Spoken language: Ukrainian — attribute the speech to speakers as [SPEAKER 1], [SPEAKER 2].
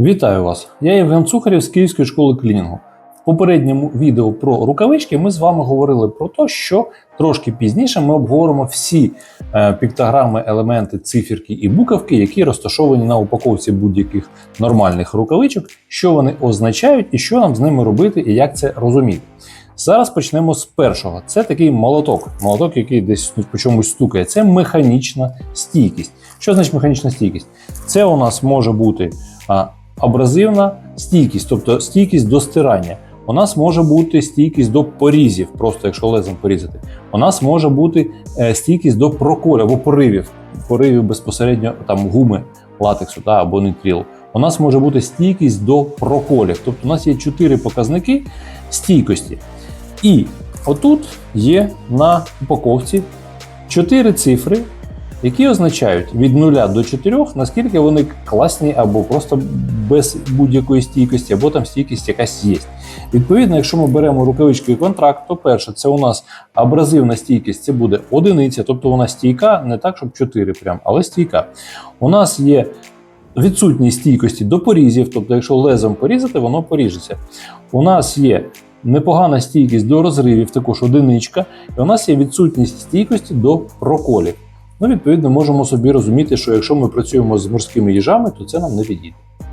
[SPEAKER 1] Вітаю вас! Я Євген Цухарів з Київської школи клінінгу. В попередньому відео про рукавички ми з вами говорили про те, що трошки пізніше ми обговоримо всі е, піктограми, елементи, циферки і буковки, які розташовані на упаковці будь-яких нормальних рукавичок, що вони означають і що нам з ними робити, і як це розуміти. Зараз почнемо з першого. Це такий молоток. Молоток, який десь по чомусь стукає. Це механічна стійкість. Що значить механічна стійкість? Це у нас може бути абразивна стійкість, тобто стійкість до стирання. У нас може бути стійкість до порізів, просто якщо лезом порізати. У нас може бути е, стійкість до проколів або поривів, поривів безпосередньо там гуми латексу та, або нитрілу. У нас може бути стійкість до проколів. Тобто у нас є чотири показники стійкості. І отут є на упаковці чотири цифри, які означають від 0 до 4, наскільки вони класні або просто без будь-якої стійкості, або там стійкість якась є. Відповідно, якщо ми беремо рукавички і контракт, то перше, це у нас абразивна стійкість, це буде одиниця, тобто вона стійка, не так, щоб 4 прям, але стійка. У нас є відсутність стійкості до порізів, тобто, якщо лезом порізати, воно поріжеться. У нас є непогана стійкість до розривів, також одиничка, і у нас є відсутність стійкості до проколів. Ну, відповідно, можемо собі розуміти, що якщо ми працюємо з морськими їжами, то це нам не підійде.